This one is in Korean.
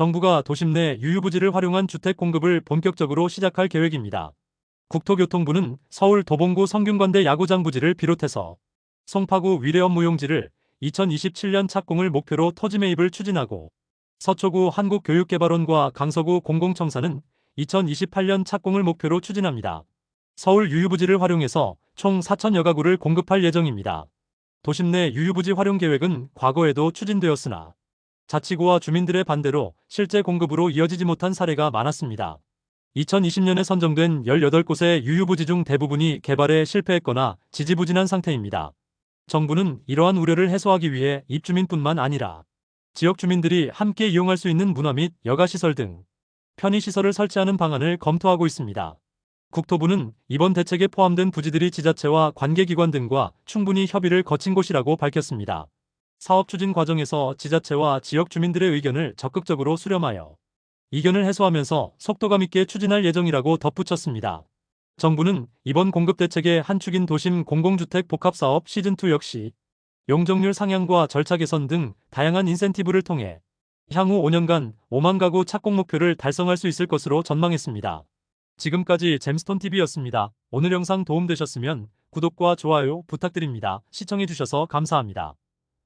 정부가 도심 내 유유부지를 활용한 주택 공급을 본격적으로 시작할 계획입니다. 국토교통부는 서울 도봉구 성균관대 야구장 부지를 비롯해서 송파구 위례업 무용지를 2027년 착공을 목표로 토지 매입을 추진하고 서초구 한국교육개발원과 강서구 공공청사는 2028년 착공을 목표로 추진합니다. 서울 유유부지를 활용해서 총 4천여 가구를 공급할 예정입니다. 도심 내 유유부지 활용 계획은 과거에도 추진되었으나 자치구와 주민들의 반대로 실제 공급으로 이어지지 못한 사례가 많았습니다. 2020년에 선정된 18곳의 유유부지 중 대부분이 개발에 실패했거나 지지부진한 상태입니다. 정부는 이러한 우려를 해소하기 위해 입주민뿐만 아니라 지역 주민들이 함께 이용할 수 있는 문화 및 여가시설 등 편의시설을 설치하는 방안을 검토하고 있습니다. 국토부는 이번 대책에 포함된 부지들이 지자체와 관계기관 등과 충분히 협의를 거친 곳이라고 밝혔습니다. 사업 추진 과정에서 지자체와 지역 주민들의 의견을 적극적으로 수렴하여 이견을 해소하면서 속도감 있게 추진할 예정이라고 덧붙였습니다. 정부는 이번 공급 대책의 한 축인 도심 공공주택 복합사업 시즌2 역시 용적률 상향과 절차 개선 등 다양한 인센티브를 통해 향후 5년간 5만 가구 착공 목표를 달성할 수 있을 것으로 전망했습니다. 지금까지 잼스톤TV였습니다. 오늘 영상 도움되셨으면 구독과 좋아요 부탁드립니다. 시청해주셔서 감사합니다.